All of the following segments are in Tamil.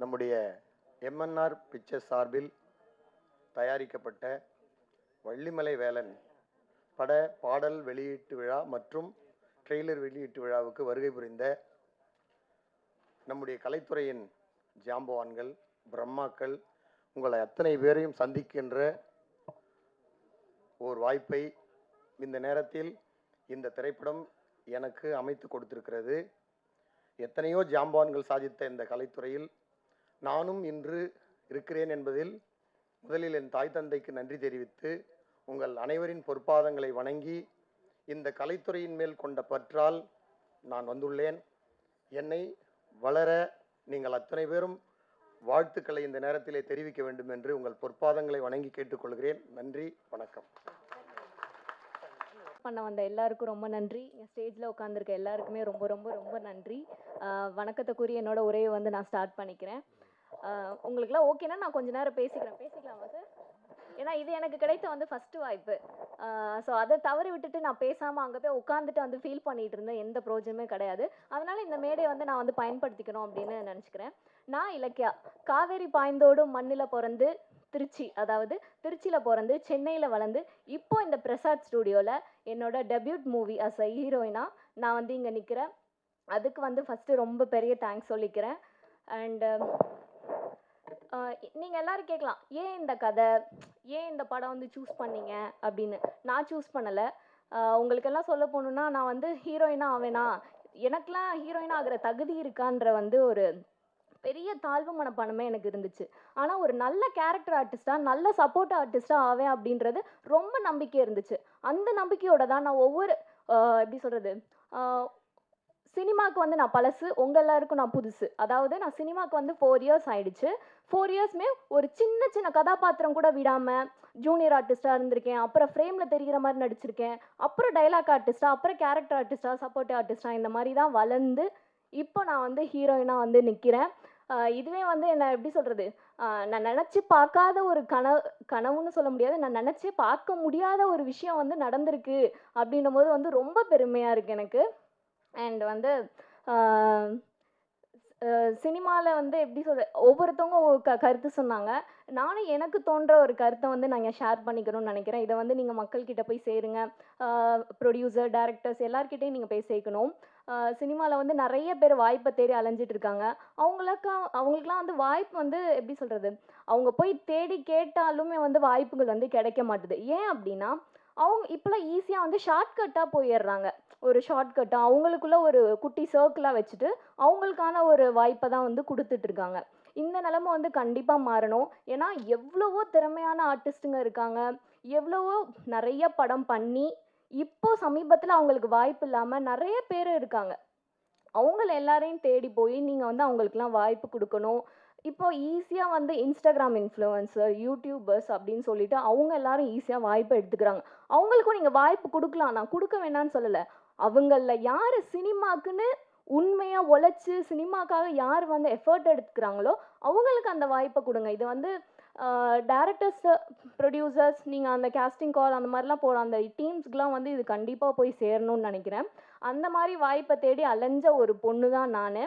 நம்முடைய எம்என்ஆர் பிக்சர்ஸ் சார்பில் தயாரிக்கப்பட்ட வள்ளிமலை வேலன் பட பாடல் வெளியீட்டு விழா மற்றும் ட்ரெய்லர் வெளியீட்டு விழாவுக்கு வருகை புரிந்த நம்முடைய கலைத்துறையின் ஜாம்பவான்கள் பிரம்மாக்கள் உங்களை அத்தனை பேரையும் சந்திக்கின்ற ஒரு வாய்ப்பை இந்த நேரத்தில் இந்த திரைப்படம் எனக்கு அமைத்து கொடுத்திருக்கிறது. எத்தனையோ ஜாம்பவான்கள் சாதித்த இந்த கலைத்துறையில் நானும் இன்று இருக்கிறேன் என்பதில் முதலில் என் தாய் தந்தைக்கு நன்றி தெரிவித்து உங்கள் அனைவரின் பொற்பாதங்களை வணங்கி இந்த கலைத்துறையின் மேல் கொண்ட பற்றால் நான் வந்துள்ளேன். என்னை வளர நீங்கள் அத்தனை பேரும் வாழ்த்துக்களை இந்த நேரத்திலே தெரிவிக்க வேண்டும் என்று உங்கள் பொற்பாதங்களை வணங்கி கேட்டுக்கொள்கிறேன். நன்றி வணக்கம். பண்ண வந்த எல்லாருக்கும் ரொம்ப நன்றி. என் ஸ்டேஜில் உட்காந்துருக்க எல்லாருக்குமே ரொம்ப ரொம்ப ரொம்ப நன்றி. வணக்கத்தை கூறி என்னோட உரையை வந்து நான் ஸ்டார்ட் பண்ணிக்கிறேன். உங்களுக்குலாம் ஓகேனா நான் கொஞ்ச நேரம் பேசிக்கிறேன். பேசிக்கலாமா சார் ஏன்னா இது எனக்கு கிடைத்த வந்து ஃபஸ்ட்டு வாய்ப்பு. ஸோ அதை தவறி விட்டுட்டு நான் பேசாமல் அங்கே போய் உட்காந்துட்டு வந்து ஃபீல் பண்ணிகிட்டு இருந்தேன். எந்த ப்ரோஜனமே கிடையாது. அதனால் இந்த மேடையை வந்து நான் வந்து பயன்படுத்திக்கணும் அப்படின்னு நினச்சிக்கிறேன். நான் இலக்கியா. காவேரி பாய்ந்தோடும் மண்ணில் பிறந்து திருச்சி அதாவது திருச்சியில் பிறந்து சென்னையில் வளர்ந்து இப்போ இந்த பிரசாத் ஸ்டூடியோவில் என்னோட டெபியூட் மூவி அஸ் அ ஹீரோயினா நான் வந்து இங்கே நிற்கிறேன் அதுக்கு வந்து ஃபஸ்ட்டு ரொம்ப பெரிய தேங்க்ஸ் சொல்லிக்கிறேன். அண்டு நீங்கள் எல்லாரும் கேட்கலாம் ஏன் இந்த கதை? ஏன் இந்த படம் வந்து சூஸ் பண்ணீங்க? அப்படின்னு. நான் சூஸ் பண்ணலை. உங்களுக்கெல்லாம் சொல்ல போகணுன்னா நான் வந்து ஹீரோயினாக ஆவேனா? எனக்கெலாம் ஹீரோயின் ஆகிற தகுதி இருக்கான்ற வந்து ஒரு பெரிய தாழ்வு மனப்பான்மை எனக்கு இருந்துச்சு. ஆனால் ஒரு நல்ல கேரக்டர் ஆர்டிஸ்டாக நல்ல சப்போர்ட் ஆர்டிஸ்டாக ஆவேன் அப்படின்றது ரொம்ப நம்பிக்கை இருந்துச்சு. அந்த நம்பிக்கையோட தான் நான் ஒவ்வொரு எப்படி சொல்கிறது சினிமாவுக்கு வந்து நான் பழசு உங்கள் எல்லாருக்கும் நான் புதுசு. அதாவது நான் சினிமாவுக்கு வந்து ஃபோர் இயர்ஸ் ஆயிடுச்சு. ஃபோர் இயர்ஸ்மே ஒரு சின்ன சின்ன கதாபாத்திரம் கூட விடாமல் ஜூனியர் ஆர்டிஸ்ட்டாக இருந்திருக்கேன். அப்புறம் ஃப்ரேமில் தெரிகிற மாதிரி நடிச்சிருக்கேன். அப்புறம் டைலாக் ஆர்டிஸ்டாக அப்புறம் கேரக்டர் ஆர்டிஸ்ட்டாக சப்போர்ட் ஆர்டிஸ்ட்டாக இந்த மாதிரி தான் வளர்ந்து இப்போ நான் வந்து ஹீரோயினாக வந்து நிற்கிறேன் இதுவே வந்து என்ன எப்படி சொல்கிறது நான் நினச்சி பார்க்காத ஒரு கனவு கனவுன்னு சொல்ல முடியாது. நான் நினச்சி பார்க்க முடியாத ஒரு விஷயம் வந்து நடந்திருக்கு. அப்படின்னும் போது வந்து ரொம்ப பெருமையாக இருக்குது எனக்கு. அண்ட் வந்து சினிமாவில் வந்து எப்படி சொல்ற ஒவ்வொருத்தவங்க க கருத்து சொன்னாங்க. நானும் எனக்கு தோன்ற ஒரு கருத்தை வந்து நாங்கள் ஷேர் பண்ணிக்கணும்னு நினைக்கிறேன். இதை வந்து நீங்கள் மக்கள்கிட்ட போய் சேருங்க. ப்ரொடியூசர் டேரக்டர்ஸ் எல்லாருக்கிட்டையும் நீங்கள் போய் சேர்க்கணும். சினிமாவில் வந்து நிறைய பேர் வாய்ப்பை தேடி அலைஞ்சிட்டு இருக்காங்க. அவங்களுக்கா அவங்களுக்குலாம் வந்து வாய்ப்பு வந்து எப்படி சொல்கிறது அவங்க போய் தேடி கேட்டாலுமே வந்து வாய்ப்புகள் வந்து கிடைக்க மாட்டுது. ஏன் அப்படின்னா அவங்க இப்போலாம் ஈஸியாக வந்து ஷார்ட்கட்டாக போயிடுறாங்க. ஒரு ஷார்ட்கட்டாக அவங்களுக்குள்ள ஒரு குட்டி சர்க்கிளாக வச்சுட்டு அவங்களுக்கான ஒரு வாய்ப்பை தான் வந்து கொடுத்துட்ருக்காங்க இந்த நிலமை வந்து கண்டிப்பாக மாறணும். ஏன்னா எவ்வளவோ திறமையான ஆர்டிஸ்ட்டுங்க இருக்காங்க. எவ்வளவோ நிறைய படம் பண்ணி இப்போ சமீபத்தில் அவங்களுக்கு வாய்ப்பு இல்லாமல் நிறைய பேர் இருக்காங்க. அவங்கள எல்லாரையும் தேடி போய் நீங்கள் வந்து அவங்களுக்குலாம் வாய்ப்பு கொடுக்கணும். இப்போ ஈஸியாக வந்து இன்ஸ்டாகிராம் இன்ஃப்ளூயன்சர் யூடியூபர்ஸ் அப்படின்னு சொல்லிட்டு அவங்க எல்லாரும் ஈஸியாக வாய்ப்பு எடுத்துக்கிறாங்க. அவங்களுக்கும் நீங்கள் வாய்ப்பு கொடுக்கலாம். நான் கொடுக்க வேணாம்னு சொல்லலை. அவங்களில் யார் சினிமாக்குன்னு உண்மையாக உழைச்சி சினிமாக்காக யார் வந்து எஃபர்ட் எடுத்துக்கிறாங்களோ அவங்களுக்கு அந்த வாய்ப்பை கொடுங்க. இது வந்து டேரக்டர்ஸ் ப்ரொடியூசர்ஸ் நீங்கள் அந்த கேஸ்டிங் கால் அந்த மாதிரிலாம் போகிற அந்த டீம்ஸ்க்குலாம் வந்து இது கண்டிப்பாக போய் சேரணும்னு நினைக்கிறேன். அந்த மாதிரி வாய்ப்பை தேடி அலைஞ்ச ஒரு பொண்ணு தான் நான்.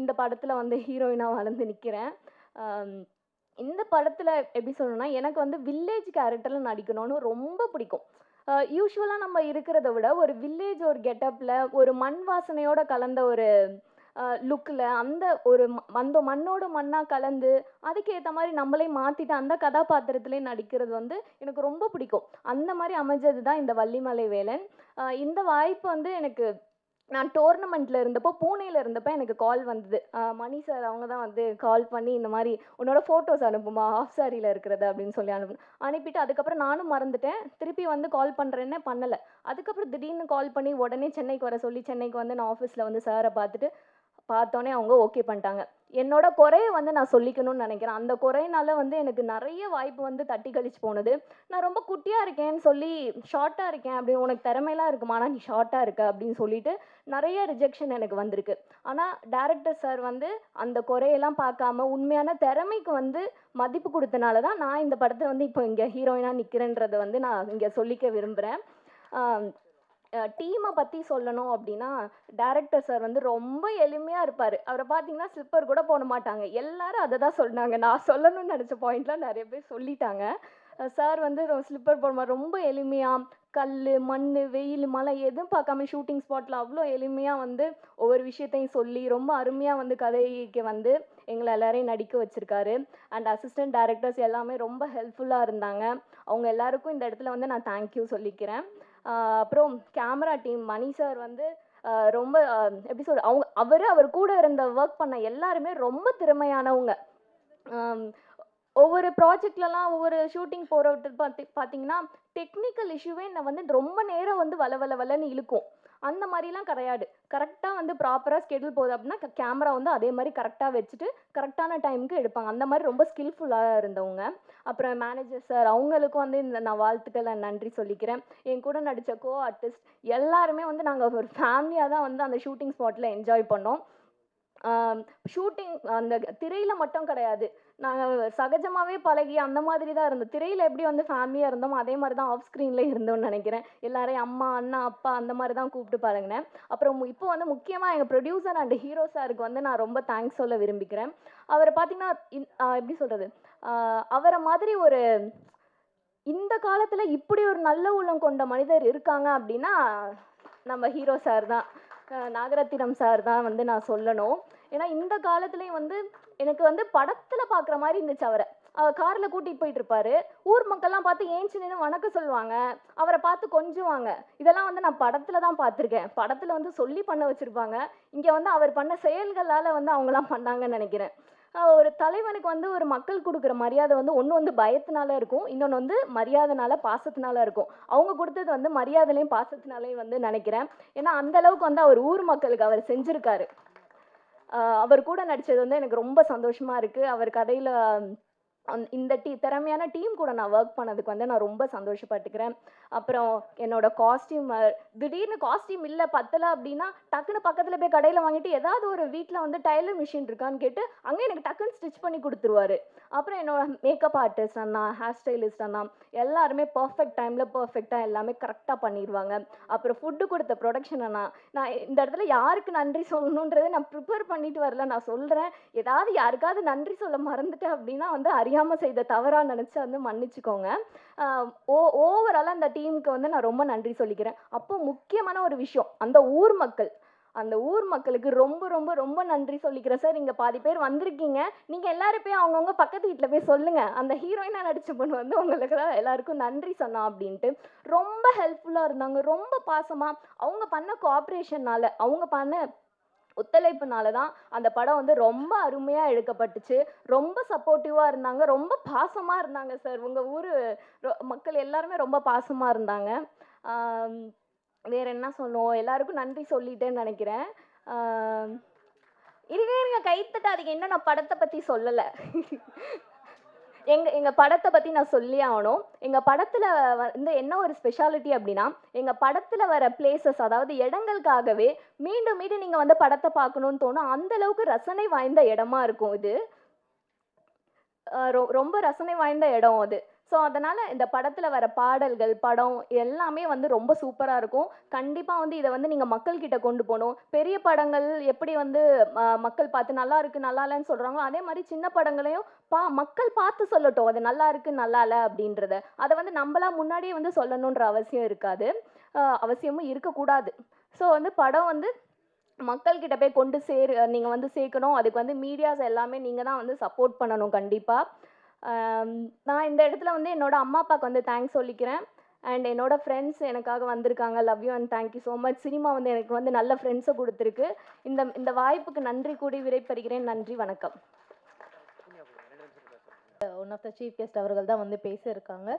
இந்த படத்தில் வந்து ஹீரோயினாக வளர்ந்து நிற்கிறேன் இந்த படத்தில் எப்படி சொல்லணும்னா எனக்கு வந்து வில்லேஜ் கேரக்டரில் நடிக்கணும்னு ரொம்ப பிடிக்கும். யூஸ்வலாக நம்ம இருக்கிறத விட ஒரு வில்லேஜ் ஒரு கெட்டப்பில் ஒரு மண் வாசனையோட கலந்த ஒரு லுக்கில் அந்த ஒரு அந்த மண்ணோட மண்ணாக கலந்து அதுக்கேற்ற மாதிரி நம்மளே மாற்றிட்டு அந்த கதாபாத்திரத்திலே நடிக்கிறது வந்து எனக்கு ரொம்ப பிடிக்கும். அந்த மாதிரி அமைஞ்சது தான் இந்த வள்ளிமலை வேலன் இந்த வாய்ப்பு வந்து எனக்கு நான் டோர்னமெண்ட்டில் இருந்தப்போ பூனேயில் இருந்தப்போ எனக்கு கால் வந்தது. மணி சார் அவங்க தான் வந்து கால் பண்ணி இந்த மாதிரி உன்னோட ஃபோட்டோஸ் அனுப்புமா? ஆஃப் சாரியில் இருக்கிறது? அப்படின்னு சொல்லி அனுப்பணும் அனுப்பிட்டு அதுக்கப்புறம் நானும் மறந்துட்டேன். திருப்பி வந்து கால் பண்ணுறேன்னே பண்ணலை. அதுக்கப்புறம் திடீர்னு கால் பண்ணி உடனே சென்னைக்கு வர சொல்லி சென்னைக்கு வந்து நான் ஆஃபீஸில் வந்து சாரை பார்த்துட்டு பார்த்தோன்னே அவங்க ஓகே பண்ணிட்டாங்க. என்னோட குறையை வந்து நான் சொல்லிக்கணும்னு நினைக்கிறேன். அந்த குறையினால வந்து எனக்கு நிறைய வாய்ப்பு வந்து தட்டி கழிச்சு போனது. நான் ரொம்ப குட்டியாக இருக்கேன்னு சொல்லி ஷார்ட்டாக இருக்கேன் அப்படின்னு உனக்கு திறமையெல்லாம் இருக்குமா? ஆனால் நீ ஷார்ட்டாக இருக்க அப்படின்னு சொல்லிட்டு நிறைய ரிஜெக்ஷன் எனக்கு வந்திருக்கு. ஆனால் டேரக்டர் சார் வந்து அந்த குறையெல்லாம் பார்க்காம உண்மையான திறமைக்கு வந்து மதிப்பு கொடுத்தனால தான் நான் இந்த படத்தை வந்து இப்போ இங்கே ஹீரோயினாக நிற்கிறேன்றதை வந்து நான் இங்கே சொல்லிக்க விரும்புகிறேன் டீமை பற்றி சொல்லணும் அப்படின்னா டேரக்டர் சார் வந்து ரொம்ப எளிமையாக இருப்பார். அவரை பார்த்தீங்கன்னா ஸ்லிப்பர் கூட போட மாட்டாங்க. எல்லாரும் அதை தான் சொன்னாங்க. நான் சொல்லணும்னு நினச்ச பாயிண்ட்லாம் நிறைய பேர் சொல்லிட்டாங்க. சார் வந்து ஸ்லிப்பர் போடுமா ரொம்ப எளிமையாக கல் மண் வெயில் மழை எதுவும் பார்க்காம ஷூட்டிங் ஸ்பாட்டில் அவ்வளோ எளிமையாக வந்து ஒவ்வொரு விஷயத்தையும் சொல்லி ரொம்ப அருமையாக வந்து கதைக்கு வந்து எங்களை எல்லாரையும் நடிக்க வச்சுருக்காரு. அண்ட் அசிஸ்டன்ட் டேரக்டர்ஸ் எல்லாமே ரொம்ப ஹெல்ப்ஃபுல்லாக இருந்தாங்க. அவங்க எல்லாருக்கும் இந்த இடத்துல வந்து நான் தேங்க்யூ சொல்லிக்கிறேன். அப்புறம் கேமரா டீம் மணி சார் வந்து ரொம்ப எப்படி சொல்ற அவங்க அவர் அவர் கூட இருந்த ஒர்க் பண்ண எல்லாருமே ரொம்ப திறமையானவங்க. ஒவ்வொரு ப்ராஜெக்ட்லலாம் ஒவ்வொரு ஷூட்டிங் போகிற பார்த்தி பார்த்தீங்கன்னா டெக்னிக்கல் இஷ்யூவே என்னை வந்து ரொம்ப நேரம் வந்து வள வள வளன்னு இழுக்கும். அந்த மாதிரிலாம் கிடையாது. கரெக்டாக வந்து ப்ராப்பராக ஸ்கெடியூல் போகுது அப்படின்னா கேமரா வந்து அதே மாதிரி கரெக்டாக வச்சுட்டு கரெக்டான டைமுக்கு எடுப்பாங்க. அந்த மாதிரி ரொம்ப ஸ்கில்ஃபுல்லாக இருந்தவங்க. அப்புறம் மேனேஜர் சார் அவங்களுக்கும் வந்து இந்த நான் வாழ்த்துக்களை நன்றி சொல்லிக்கிறேன். என் கூட நடித்த கோ ஆர்டிஸ்ட் எல்லாருமே வந்து நாங்கள் ஒரு ஃபேமிலியாக தான் வந்து அந்த ஷூட்டிங் ஸ்பாட்டில் என்ஜாய் பண்ணோம். ஷூட்டிங் அந்த திரையில் மட்டும் கிடையாது. நாங்கள் சகஜமாகவே பழகி அந்த மாதிரி தான் இருந்தோம். திரையில் எப்படி வந்து ஃபேமிலியாக இருந்தோம் அதே மாதிரி தான் ஆஃப் ஸ்க்ரீனில் இருந்தோம்னு நினைக்கிறேன். எல்லாரையும் அம்மா அண்ணா அப்பா அந்த மாதிரி தான் கூப்பிட்டு பழகினேன். அப்புறம் இப்போ வந்து முக்கியமாக எங்கள் ப்ரொடியூசர் அண்ட் ஹீரோ சாருக்கு வந்து நான் ரொம்ப தேங்க்ஸ் சொல்ல விரும்பிக்கிறேன் அவரை பார்த்தீங்கன்னா இன்- எப்படி சொல்கிறது அவரை மாதிரி ஒரு இந்த காலத்தில் இப்படி ஒரு நல்ல உள்ளம் கொண்ட மனிதர் இருக்காங்க அப்படின்னா நம்ம ஹீரோ சார் தான். நாகரத்தினம் சார் தான் வந்து நான் சொல்லணும். ஏன்னா இந்த காலத்துலேயும் வந்து எனக்கு வந்து படத்தில் பார்க்குற மாதிரி இருந்துச்சு அவரை. காரில் கூட்டிகிட்டு போயிட்டு இருப்பாரு ஊர் மக்கள்லாம் பார்த்து ஏஞ்சி நின்று வணக்கம் சொல்லுவாங்க. அவரை பார்த்து கொஞ்சுவாங்க. இதெல்லாம் வந்து நான் படத்தில் தான் பார்த்துருக்கேன். படத்தில் வந்து சொல்லி பண்ண வச்சுருப்பாங்க. இங்கே வந்து அவர் பண்ண செயல்களால் வந்து அவங்களாம் பண்ணாங்கன்னு நினைக்கிறேன். ஒரு தலைவனுக்கு வந்து ஒரு மக்கள் கொடுக்குற மரியாதை வந்து ஒன்று வந்து பயத்தினால இருக்கும். இன்னொன்று வந்து மரியாதைனால பாசத்தினால இருக்கும். அவங்க கொடுத்தது வந்து மரியாதையிலையும் பாசத்தினாலையும் வந்து நினைக்கிறேன். ஏன்னா அந்த அளவுக்கு வந்து அவர் ஊர் மக்களுக்கு அவர் செஞ்சுருக்காரு. அவர் கூட நடித்தது வந்து எனக்கு ரொம்ப சந்தோஷமாக இருக்குது அவர் கதையில் இந்த டீ திறமையான டீம் கூட நான் ஒர்க் பண்ணதுக்கு வந்து நான் ரொம்ப சந்தோஷப்பட்டுக்கிறேன். அப்புறம் என்னோட காஸ்டியூம் திடீர்னு காஸ்டியூம் இல்லை பத்தலை அப்படின்னா டக்குன்னு பக்கத்தில் போய் கடையில் வாங்கிட்டு ஏதாவது ஒரு வீட்டில் வந்து டைலர் மிஷின் இருக்கான்னு கேட்டு அங்கே எனக்கு டக்குன்னு ஸ்டிச் பண்ணி கொடுத்துருவாரு. அப்புறம் என்னோட மேக்கப் ஆர்டிஸ்ட் அண்ணா ஹேர் ஸ்டைலிஸ்ட் அண்ணா எல்லாருமே பர்ஃபெக்ட் டைமில் பர்ஃபெக்டாக எல்லாமே கரெக்டாக பண்ணிடுவாங்க அப்புறம் ஃபுட்டு கொடுத்த ப்ரொடக்ஷன் அண்ணா நான் இந்த இடத்துல யாருக்கு நன்றி சொல்லணுன்றதை நான் ப்ரிப்பேர் பண்ணிட்டு வரல நான் சொல்கிறேன் ஏதாவது யாருக்காவது நன்றி சொல்ல மறந்துட்டேன் அப்படின்னா வந்து அறியாமல் செய்த தவறாக நினச்சி வந்து மன்னிச்சுக்கோங்க. ஓ ஓவராலாக அந்த டீமுக்கு வந்து நான் ரொம்ப நன்றி சொல்லிக்கிறேன். அப்போ முக்கியமான ஒரு விஷயம் அந்த ஊர் மக்கள். அந்த ஊர் மக்களுக்கு ரொம்ப ரொம்ப ரொம்ப நன்றி சொல்லிக்கிறேன் சார். இங்கே பாதி பேர் வந்திருக்கீங்க. நீங்கள் எல்லாரும் போய் அவங்கவுங்க பக்கத்து வீட்டில் போய் சொல்லுங்கள் அந்த ஹீரோயினாக நடித்த பொண்ணு வந்து உங்களுக்கு தான் எல்லாருக்கும் நன்றி சொன்னான் அப்படின்ட்டு. ரொம்ப ஹெல்ப்ஃபுல்லாக இருந்தாங்க. ரொம்ப பாசமாக அவங்க பண்ண கோஆப்ரேஷனால் அவங்க பண்ண ஒத்துழைப்புனால தான் அந்த படம் வந்து ரொம்ப அருமையாக எடுக்கப்பட்டுச்சு. ரொம்ப சப்போர்ட்டிவாக இருந்தாங்க. ரொம்ப பாசமாக இருந்தாங்க சார் உங்கள் ஊர் மக்கள் எல்லாருமே ரொம்ப பாசமாக இருந்தாங்க. வேற என்ன சொல்லணும் எல்லாருக்கும் நன்றி சொல்லிட்டேன்னு நினைக்கிறேன். இதுவே இருங்க இருங்க கை தட்டாதீங்க இன்னும் நான் படத்தை பற்றி சொல்லலை. எங்க எங்க படத்தை பத்தி நான் சொல்லி ஆகணும். எங்க படத்துல வந்து என்ன ஒரு ஸ்பெஷாலிட்டி அப்படின்னா எங்க படத்துல வர பிளேசஸ் அதாவது இடங்களுக்காகவே மீண்டும் மீண்டும் நீங்க வந்து படத்தை பார்க்கணும்னு தோணும். அந்த அளவுக்கு ரசனை வாய்ந்த இடமா இருக்கும் இது. ரொ- ரொம்ப ரசனை வாய்ந்த இடம் அது. ஸோ அதனால் இந்த படத்தில் வர பாடல்கள் படம் எல்லாமே வந்து ரொம்ப சூப்பராக இருக்கும். கண்டிப்பாக வந்து இதை வந்து நீங்கள் மக்கள்கிட்ட கொண்டு போகணும். பெரிய படங்கள் எப்படி வந்து மக்கள் பார்த்து நல்லா இருக்குது நல்லா இல்லைன்னு சொல்கிறாங்களோ அதே மாதிரி சின்ன படங்களையும் பா மக்கள் பார்த்து சொல்லட்டும். அது நல்லா இருக்குது நல்லா இல்லை அப்படின்றத. அதை வந்து நம்மளா முன்னாடியே வந்து சொல்லணுன்ற அவசியம் இருக்காது. அவசியமும் இருக்கக்கூடாது. ஸோ வந்து படம் வந்து மக்கள்கிட்ட போய் கொண்டு சேரு நீங்கள் வந்து சேர்க்கணும். அதுக்கு வந்து மீடியாஸ் எல்லாமே நீங்கள் தான் வந்து சப்போர்ட் பண்ணணும் கண்டிப்பாக நான் இந்த இடத்துல வந்து என்னோட அம்மா அப்பாவுக்கு வந்து தேங்க்ஸ் சொல்லிக்கிறேன். அண்ட் என்னோட ஃப்ரெண்ட்ஸ் எனக்காக வந்திருக்காங்க. Love you and thank you so much cinema வந்து எனக்கு வந்து நல்ல ஃப்ரெண்ட்ஸை கொடுத்துருக்கு. இந்த இந்த வாய்ப்புக்கு நன்றி கூடி விடைபெறுகிறேன். நன்றி வணக்கம். One of the chief guest அவர்கள் தான் வந்து பேசியிருக்காங்க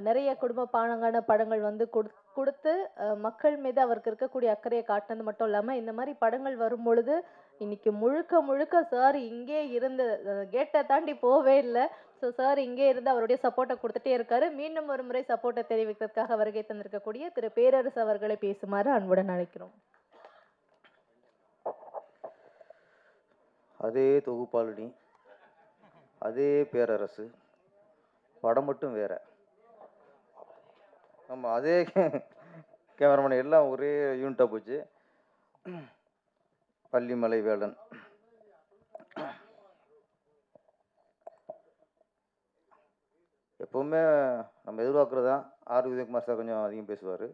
நிறைய குடும்ப பானங்கான படங்கள் வந்து கொடு- கொடுத்து மக்கள் மீது அவருக்கு இருக்கக்கூடிய அக்கறையை காட்டினது மட்டும் இல்லாமல் இந்த மாதிரி படங்கள் வரும் பொழுது இன்னைக்கு முழுக்க முழுக்க சார் இங்கே இருந்து கேட்டை தாண்டி போவே இல்லை. ஸோ சார் இங்கே இருந்து அவருடைய சப்போர்ட்டை கொடுத்துட்டே இருக்காரு. மீண்டும் ஒரு முறை சப்போர்ட்டை தெரிவிக்கிறதுக்காக வருகை தந்திருக்கக்கூடிய திரு. பேரரசு அவர்களை பேசுமாறு அன்புடன் அழைக்கிறோம். அதே தொகுப்பாளினி அதே பேரரசு. படம் மட்டும் வேற. ஆமாம் அதே கேமராமேன் எல்லாம் ஒரே யூனிட்டாக போச்சு. பள்ளிமலை வேலன். எப்போவுமே நம்ம எதிர்பார்க்குறது தான் ஆர். உதயகுமார் சார் கொஞ்சம் அதிகம் பேசுவார்.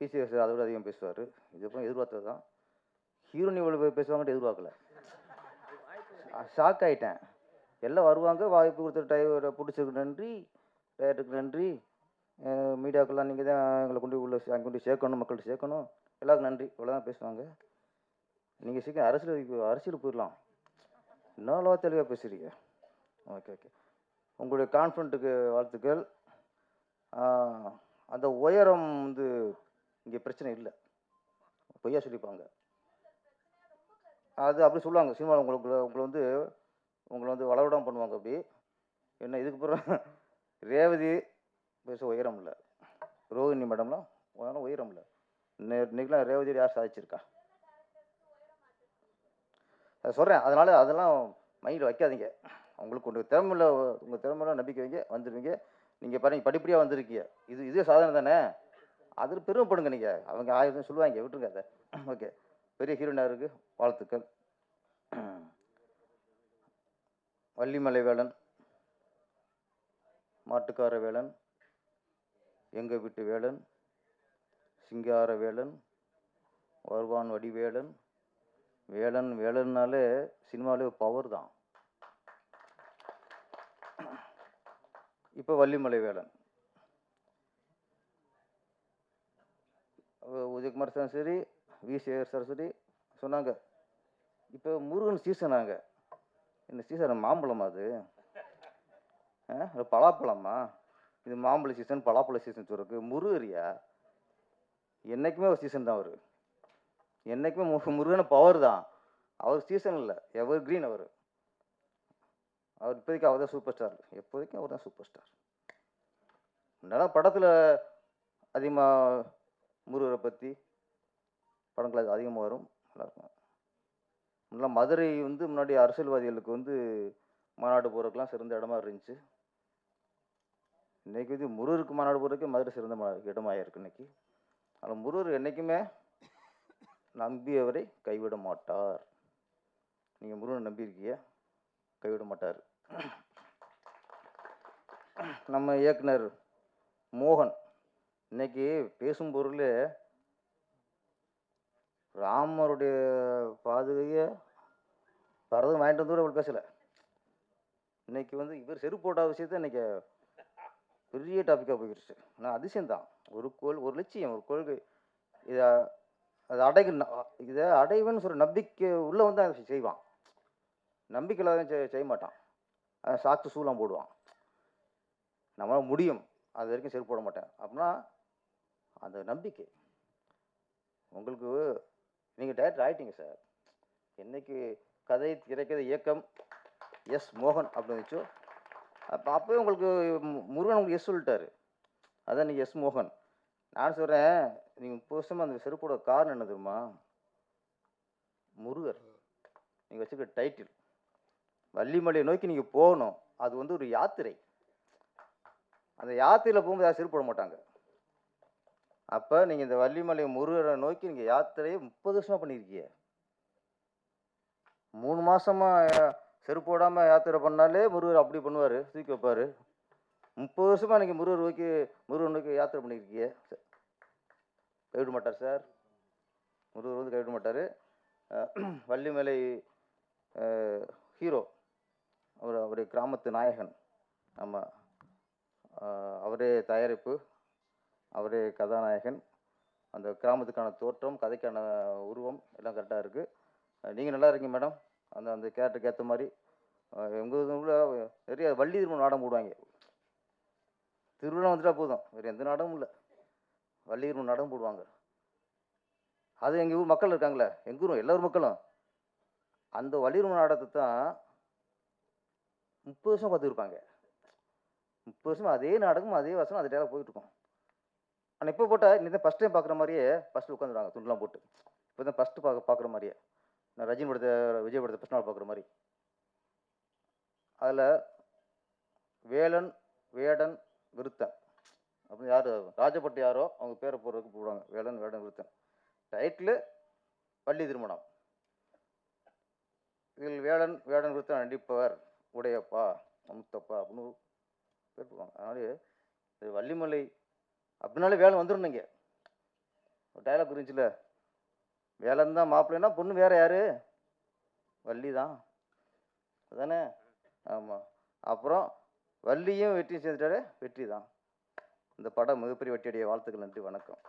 பிசிஎஸ் சார் அதை விட அதிகம் பேசுவார். இது எப்போ எதிர்பார்த்தது தான் ஹீரோனி இவ்வளோ பேசுவாங்கன்ட்டு எதிர்பார்க்கல. ஷாக் ஆகிட்டேன் எல்லாம் வருவாங்க. வாய்ப்பு கொடுத்த டிரைவரை பிடிச்சதுக்கு நன்றி. டிரைவருக்கு நன்றி. மீடியாக்கெல்லாம் நீங்கள் தான் எங்களை கொண்டு உள்ள அங்கே கொண்டு சேர்க்கணும் மக்கள்கிட்ட சேர்க்கணும். எல்லாருக்கும் நன்றி. இவ்வளோ தான் பேசுவாங்க. நீங்கள் சீக்கிரம் அரசியல் அரசியல் போயிடலாம். இன்னொரு தெளிவாக பேசுகிறீங்க ஓகே ஓகே. உங்களுடைய கான்ஃபிடண்ட்டுக்கு வாழ்த்துக்கள். அந்த உயரம் வந்து இங்கே பிரச்சனை இல்லை. பொய்யா சொல்லிப்பாங்க. அது அப்படி சொல்லுவாங்க. சினிமாவில் உங்களுக்கு உங்களை வந்து உங்களை வந்து வளவிடம் பண்ணுவாங்க அப்படி. என்ன இதுக்கு ரேவதி பெருசாக உயரம் இல்லை. ரோஹிணி மேடம்லாம் உயரம் உயரமில்ல இல்லை. இன்னைக்கெலாம் ரேவதி யார் சாதிச்சிருக்கா? அதை சொல்கிறேன் அதனால் அதெல்லாம் மைண்டில் வைக்காதீங்க. உங்களுக்கு உங்கள் திறமையில் உங்கள் திறமையில நம்பிக்கை வைங்க வந்துடுவீங்க நீங்கள் பாருங்க படிப்படியாக வந்திருக்கீங்க. இது இதே சாதனை தானே? அதில் பெருமைப்படுங்க நீங்கள் அவங்க ஆயிரம் சொல்லுவாங்க விட்டுருங்க அதை. ஓகே பெரிய ஹீரோனாக இருக்குது வாழ்த்துக்கள். வள்ளிமலை வேலன் மாட்டுக்கார வேலன் எங்கள் வீட்டு வேலன் சிங்கார வேலன் வருவான் வடிவேலன் வேலன் வேலன்னாலே சினிமாவிலே பவர் தான். இப்போ வள்ளிமலை வேலன் உதயகுமார் சார் சரி வி சேகர் சார் சரி சொன்னாங்க. இப்போ முருகன் சீசனாங்க இந்த சீசன் மாம்பழமா அது? ஆ பலாப்பழமா? இது மாம்பழ சீசன் பலாப்பழ சீசன் சொல்றதுக்கு முருகரியா? என்றைக்குமே ஒரு சீசன் தான் அவர். என்றைக்குமே மு- முருகன பவர் தான். அவர் சீசன் இல்லை எவர் கிரீன் அவர். அவர் இப்போதைக்கு அவர் தான் சூப்பர் ஸ்டார் எப்போதைக்கும் அவர் தான் சூப்பர் ஸ்டார் முன்னாடி படத்தில் அதிகமாக முருகரை பற்றி படங்கள் அது அதிகமாக வரும் நல்லாயிருக்கும் முன்னெல்லாம் மதுரை வந்து முன்னாடி அரசியல்வாதிகளுக்கு வந்து மாநாடு போகிறதுக்கெலாம் சிறந்த இடமா இருந்துச்சு. இன்னைக்கு வந்து முருகருக்கு மாநாடு போகிறதுக்கு மதுரை சிறந்த மா- இடமாக இருக்குது இன்னைக்கு. அதில் முருகர் என்றைக்குமே நம்பியவரை கைவிட மாட்டார். நீங்கள் முருகனை நம்பியிருக்கீங்க கைவிட மாட்டார். நம்ம இயக்குனர் மோகன் இன்னைக்கு பேசும் பொருள் ராமருடைய பாதுகையை பரதம் வாங்கிட்டு வந்து கூட அவள் பேசலை. இன்னைக்கு வந்து இவர் செருப்பு போட்டாத விஷயத்த இன்னைக்கு பெரிய டாப்பிக்காக போயிடுச்சு. ஆனால் அதிசயம்தான். ஒரு கோல் ஒரு லட்சியம் ஒரு கொள்கை. இதை அதை அடை இதை அடைவன்னு சொல்கிற நம்பிக்கை உள்ளே வந்து அதை செய்வான். நம்பிக்கை இல்லாத செய் செய்ய மாட்டான். அதை சாத்து சூலாம் போடுவான். நம்மளால் முடியும். அது வரைக்கும் செருப்பு போட மாட்டேன். அப்படின்னா அந்த நம்பிக்கை. உங்களுக்கு நீங்கள் டேரக்டர் ஆகிட்டீங்க சார் என்னைக்கு கதை திரைக்கதை இயக்கம் எஸ் மோகன் அப்படின்னு வச்சோ அப்போ அப்போவே உங்களுக்கு மு- முருகன் உங்களுக்கு எஸ் சொல்லிட்டாரு. அதான் நீங்கள் எஸ் மோகன். நான் சொல்கிறேன் நீங்கள் முப்பது வருஷமாக அந்த செருப்போட காரணம் என்ன தெரியுமா? முருகர். நீங்கள் வச்சுருக்க டைட்டில் வள்ளிமலையை நோக்கி நீங்கள் போகணும். அது வந்து ஒரு யாத்திரை. அந்த யாத்திரையில் போகும்போது யாரும் செருப்பு போட மாட்டாங்க. அப்போ நீங்கள் இந்த வள்ளிமலை முருகரை நோக்கி நீங்கள் யாத்திரையை முப்பது வருஷமாக பண்ணியிருக்கீங்க. மூணு மாதமாக செருப்பு விடாமல் யாத்திரை பண்ணாலே முருகர் அப்படி பண்ணுவார் தூக்கி வைப்பார். முப்பது வருஷமாக நீங்கள் முருகர் நோக்கி முருகன் நோக்கி யாத்திரை பண்ணியிருக்கீங்க. கைவிட மாட்டார் சார். முருகர் வந்து கைவிட மாட்டார். வள்ளிமலை ஹீரோ. அவர் அவருடைய கிராமத்து நாயகன். ஆமாம் அவரே தயாரிப்பு. அவரே கதாநாயகன். அந்த கிராமத்துக்கான தோற்றம் கதைக்கான உருவம் எல்லாம் கரெக்டாக இருக்குது நீங்கள் நல்லா இருக்கீங்க மேடம் அந்த அந்த கேரக்டருக்கு ஏற்ற மாதிரி எங்கள் ஊரில் நிறைய வள்ளி திருமணம் நாடகம் போடுவாங்க. திருவிழா வந்துட்டா போதும். வேறு எந்த நாடகமும் இல்லை. வள்ளி திருமணம் நாடகம் போடுவாங்க. அது எங்கள் ஊர் மக்கள் இருக்காங்களே எங்கள் ஊரும் எல்லா ஊர் மக்களும். அந்த வள்ளிரும நாடகத்தை தான் முப்பது வருஷம் பார்த்துருப்பாங்க முப்பது வருஷம் அதே நாடகம் அதே வருஷம் அதே டேலாக் போயிட்டுருக்கும் ஆனால் இப்போ போட்டால் இன்னும் ஃபஸ்ட் டைம் பார்க்குற மாதிரியே ஃபஸ்ட்டு உட்காந்துருவாங்க துண்டுலாம் போட்டு. இப்போ தான் ஃபஸ்ட்டு பார்க்க பார்க்குற மாதிரியே. நான் ரஜினி படத்தை விஜய் படத்தை ஃபஸ்ட் நாள் பார்க்குற மாதிரி. அதில் வேலன் வேடன் விருத்தன். அப்படின்னு யார்? ராஜ யாரோ அவங்க பேரை போடுறதுக்கு போடுவாங்க. வேலன் வேடன் விருத்தன். டைட்டில் பள்ளி திருமணம். இதில் வேடன் வேடன் விருத்தன் நடிப்பவர் உடையப்பா முத்தப்பா அப்படின்னு பேர் போடுவாங்க. அதனால இது வள்ளிமலை அப்படின்னாலே வேலை வந்துடணுங்க டைலாக் இருந்துச்சுல. வேலை தான் மாப்பிள்ளைன்னா பொண்ணு வேறு யார்? வள்ளி தான் அதானே? ஆமாம் அப்புறம் வள்ளியும் வெற்றியும் சேர்ந்துட்டாலே வெற்றி தான் இந்த படம் மிகப்பெரிய வெற்றியுடைய வாழ்த்துக்கள் நன்றி வணக்கம்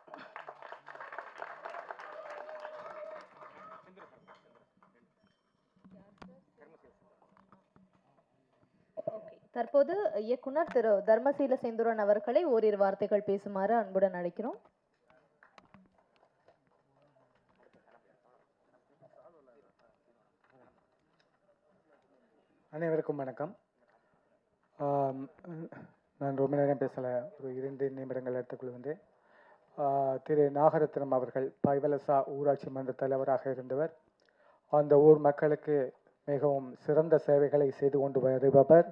ஓகே தற்போது இயக்குனர் திரு தர்மசீல செந்துரன் அவர்களை ஓரிரு வார்த்தைகள் பேசுமாறு அன்புடன் அழைக்கிறோம். அனைவருக்கும் வணக்கம். நான் ரொம்ப நேரம் பேசலை. ஒரு இரண்டு நிமிடங்கள் எடுத்துக்கொள்கின்றேன் திரு நாகரத்னம் அவர்கள் பைவலசா ஊராட்சி மன்ற தலைவராக இருந்தவர். அந்த ஊர் மக்களுக்கு மிகவும் சிறந்த சேவைகளை செய்து கொண்டு வருபவர்.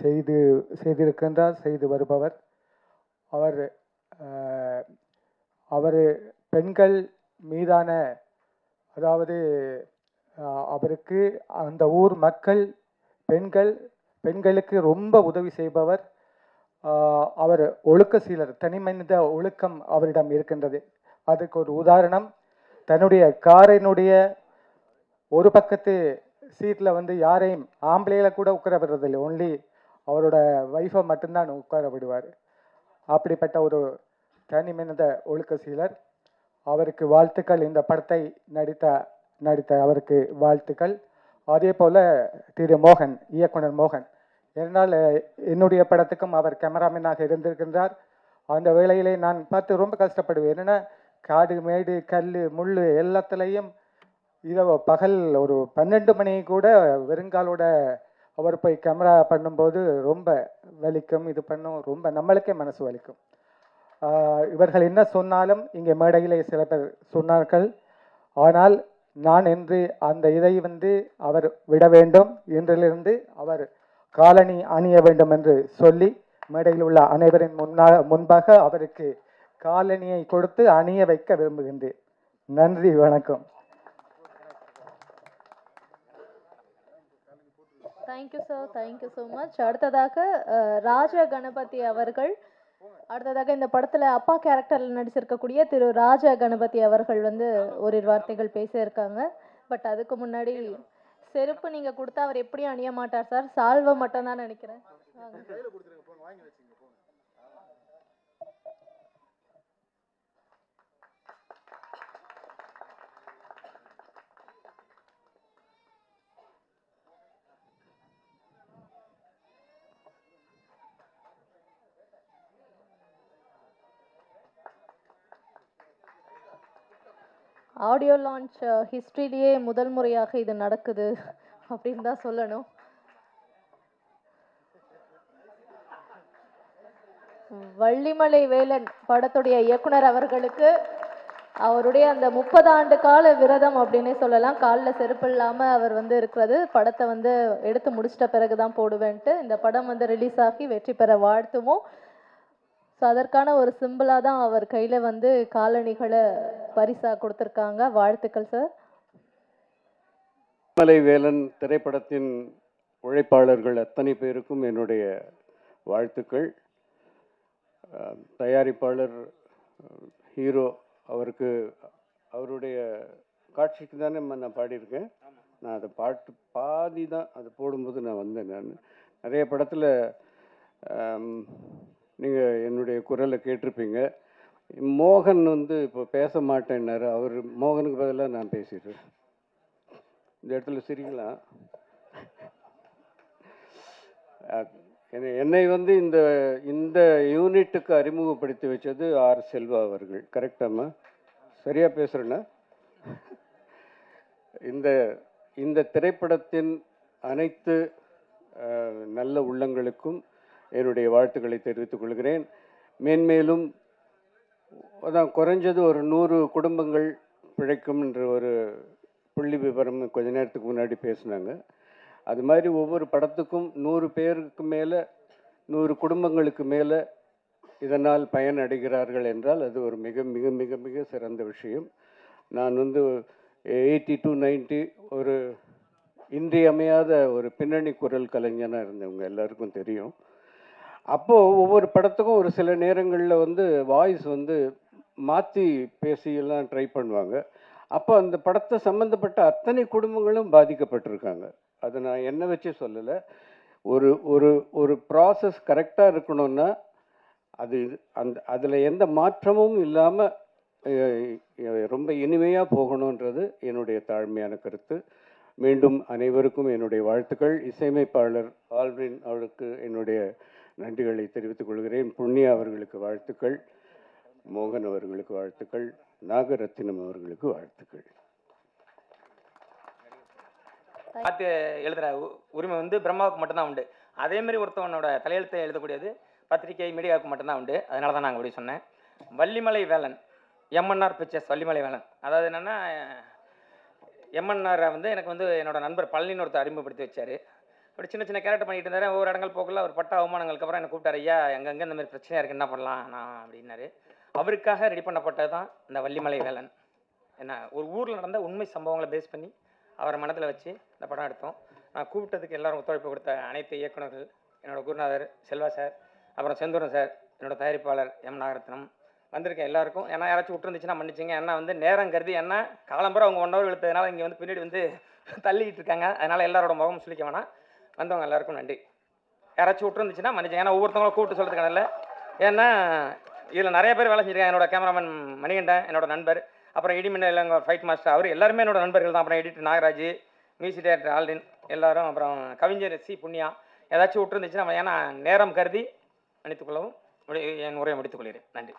செய்து செய்திருக்கின்றார் செய்து வருபவர். அவர் அவர் பெண்கள் மீதான அதாவது அவருக்கு அந்த ஊர் மக்கள் பெண்கள் பெண்களுக்கு ரொம்ப உதவி செய்பவர். அவர் ஒழுக்க சீலர் தனிமனித ஒழுக்கம் அவரிடம் இருக்கின்றது. அதுக்கு ஒரு உதாரணம் தன்னுடைய காரினுடைய ஒரு பக்கத்து சீட்டில் வந்து யாரையும் ஆம்பளையில் கூட உட்கார விடுறதில்லை. ஒன்லி அவரோட ஒய்ஃபை மட்டும்தான் உட்கார விடுவார். அப்படிப்பட்ட ஒரு தனிமனித ஒழுக்க சீலர் அவருக்கு வாழ்த்துக்கள். இந்த படத்தை நடித்த நடித்த அவருக்கு வாழ்த்துக்கள். அதே போல் திரு மோகன் இயக்குனர் மோகன். என்னால் என்னுடைய படத்துக்கும் அவர் கேமராமேனாக இருந்திருக்கின்றார். அந்த வேளையிலே நான் பார்த்து ரொம்ப கஷ்டப்படுவேன். என்னென்னா காடு மேடு கல் முள் எல்லாத்துலேயும் இரவு பகல் ஒரு பன்னெண்டு மணி கூட வெறுங்காலோட அவர் போய் கேமரா பண்ணும்போது ரொம்ப வலிக்கும் இது பண்ணும் ரொம்ப நம்மளுக்கே மனசு வலிக்கும். இவர்கள் என்ன சொன்னாலும் இங்கே மேடையிலே சில பேர் சொன்னார்கள். ஆனால் நான் என்று அந்த இதை வந்து அவர் விட வேண்டும். இன்றிலிருந்து அவர் காலனி அணிய வேண்டும் என்று சொல்லி மேடையில் உள்ள அனைவரின் முன்னா முன்பாக அவருக்கு காலனியை கொடுத்து அணிய வைக்க விரும்புகின்றேன். நன்றி வணக்கம். Thank you sir thank you so much அடுத்ததாக ராஜ கணபதி அவர்கள். அடுத்ததாக இந்த படத்தில் அப்பா கேரக்டரில் நடிச்சிருக்கக்கூடிய திரு ராஜ கணபதி அவர்கள் வந்து ஓரிரு வார்த்தைகள் பேசியிருக்காங்க. இருக்காங்க பட் அதுக்கு முன்னாடி செருப்பு நீங்கள் கொடுத்தா அவர் எப்படியும் அணிய மாட்டார் சார் சால்வை மட்டும்தான் நினைக்கிறேன். ஆடியோ லான்ச் ஹிஸ்ட்ரியிலேயே முதல் முறையாக இது நடக்குது அப்படின்னு தான் சொல்லணும். வள்ளிமலை வேலன் படத்துடைய இயக்குனர் அவர்களுக்கு அவருடைய அந்த முப்பது ஆண்டு கால விரதம் அப்படின்னே சொல்லலாம். காலில் செருப்பு இல்லாமல் அவர் வந்து இருக்கிறது. படத்தை வந்து எடுத்து முடிச்சிட்ட பிறகு தான் போடுவேன்ட்டு இந்த படம் வந்து ரிலீஸ் ஆகி வெற்றி பெற வாழ்த்துவோம். ஸோ அதற்கான ஒரு சிம்பிளாக தான் அவர் கையில் வந்து காலணிகளை பரிசாக கொடுத்துருக்காங்க. வாழ்த்துக்கள் சார் மலை வேலன் திரைப்படத்தின் உழைப்பாளர்கள் அத்தனை பேருக்கும் என்னுடைய வாழ்த்துக்கள். தயாரிப்பாளர் ஹீரோ அவருக்கு அவருடைய காட்சிக்கு தானே நான் பாடியிருக்கேன். நான் அதை பாட்டு பாதி தான் அது போடும்போது நான் வந்தேன் நான். நிறைய படத்தில் நீங்கள் என்னுடைய குரலை கேட்டிருப்பீங்க. மோகன் வந்து இப்போ பேச மாட்டேன்னாரு. அவர் மோகனுக்கு பதிலாக நான் பேசிடுறேன். இந்த இடத்துல சிரிக்கலாம் என்னை- என்னை வந்து இந்த இந்த யூனிட்டுக்கு அறிமுகப்படுத்தி வச்சது ஆர் செல்வா அவர்கள். கரெக்டாம்மா சரியா பேசுகிறேன்னா இந்த இந்த திரைப்படத்தின் அனைத்து நல்ல உள்ளங்களுக்கும் என்னுடைய வாழ்த்துக்களை தெரிவித்துக் கொள்கிறேன். மேன்மேலும் அதான் குறைஞ்சது ஒரு நூறு குடும்பங்கள் பிழைக்கும் என்ற ஒரு புள்ளி விவரம் கொஞ்ச நேரத்துக்கு முன்னாடி பேசினாங்க. அது மாதிரி ஒவ்வொரு படத்துக்கும் நூறு பேருக்கு மேலே நூறு குடும்பங்களுக்கு மேலே இதனால் பயனடைகிறார்கள் என்றால் அது ஒரு மிக மிக மிக மிக சிறந்த விஷயம். நான் வந்து எயிட்டி டு நைன்ட்டி ஒரு இன்றியமையாத ஒரு பின்னணி குரல் கலைஞனாக இருந்தவங்க எல்லாருக்கும் தெரியும். அப்போது ஒவ்வொரு படத்துக்கும் ஒரு சில நேரங்களில் வந்து வாய்ஸ் வந்து மாற்றி பேசியெல்லாம் ட்ரை பண்ணுவாங்க. அப்போ அந்த படத்தை சம்மந்தப்பட்ட அத்தனை குடும்பங்களும் பாதிக்கப்பட்டிருக்காங்க. அதை நான் என்ன வச்சு சொல்லலை. ஒரு ஒரு ஒரு ப்ராசஸ் கரெக்டாக இருக்கணும்னா அது அந்த அதில் எந்த மாற்றமும் இல்லாமல் ரொம்ப இனிமையாக போகணுன்றது என்னுடைய தாழ்மையான கருத்து. மீண்டும் அனைவருக்கும் என்னுடைய வாழ்த்துக்கள். இசையமைப்பாளர் ஆல்வின் அவளுக்கு என்னுடைய நன்றிகளை தெரிவித்துக் கொள்கிறேன். புண்ணியா அவர்களுக்கு வாழ்த்துக்கள். மோகன் அவர்களுக்கு வாழ்த்துக்கள். நாகரத்தினம் அவர்களுக்கு வாழ்த்துக்கள். பார்த்து எழுதுகிற உரிமை வந்து பிரம்மாவுக்கு மட்டும்தான் உண்டு. அதே மாதிரி ஒருத்தவனோட தலையெழுத்தை எழுதக்கூடியது பத்திரிகை மீடியாவுக்கு மட்டும்தான் உண்டு. அதனால தான் நாங்கள் அப்படி சொன்னேன். Vallimalai Velan MNR pictures Vallimalai Velan. அதாவது என்னென்னா எம்என்ஆரை வந்து எனக்கு வந்து என்னோட நண்பர் பழனின்னு ஒருத்தர் அறிமுகப்படுத்தி வச்சார். அப்படி சின்ன சின்ன கேரக்டர் பண்ணிட்டு இருந்தார். ஒவ்வொரு இடங்கள் போகல அவர் பட்ட அவமானங்களுக்கு அப்புறம் என்னை கூப்பிட்டார் ஐயா எங்கெங்கே இந்த மாதிரி பிரச்சனையாக இருக்குது என்ன பண்ணலாம்? நான் அப்படின்னாரு. அவருக்காக ரெடி பண்ணப்பட்டது தான் இந்த வள்ளிமலை வேலன். என்ன ஒரு ஊரில் நடந்த உண்மை சம்பவங்களை பேஸ் பண்ணி அவரை மனதில் வச்சு இந்த படம் எடுத்தோம். நான் கூப்பிட்டதுக்கு எல்லாரும் ஒத்துழைப்பு கொடுத்த அனைத்து இயக்குனர்கள் என்னோடய குருநாதர் செல்வா சார் அப்புறம் செந்தூரன் சார் என்னோட தயாரிப்பாளர் எம். நாகரத்னம் வந்திருக்கேன் எல்லாருக்கும். ஏன்னா யாராச்சும் விட்டுருந்துச்சுன்னா மன்னிச்சிங்க. ஏன்னா வந்து நேரம் கருதி ஏன்னா காலம்பரம் அவங்க ஒன் ஹவர் இழுத்ததுனால இங்கே வந்து பின்னாடி வந்து தள்ளிக்கிட்டு இருக்காங்க. அதனால் எல்லாரோட முகமும் சொல்லிக்க வேணாம். வந்தவங்க எல்லாருக்கும் நன்றி. யாராச்சும் விட்டுருந்துச்சுன்னா மன்னிச்சு ஏன்னா ஒவ்வொருத்தவங்களும் கூப்பிட்டு சொல்கிறதுக்கு இல்லை. ஏன்னா இதில் நிறைய பேர் வேலை செஞ்சுருக்காங்க. என்னோட கேமராமேன் மணிகண்டன் என்னோட நண்பர் அப்புறம் இடிமின்னல் இல்லைங்க ஃபைட் மாஸ்டர் அவர் எல்லாருமே என்னோட நண்பர்கள் தான். அப்புறம் editor Nagaraj music director Aldin எல்லாரும் அப்புறம் கவிஞர் சி. புண்ணியா ஏதாச்சும் விட்டுருந்துச்சுன்னா ஏன்னா நேரம் கருதி மன்னித்துக்கொள்ளவும் என் உரையை முடித்துக் கொள்கிறேன். நன்றி.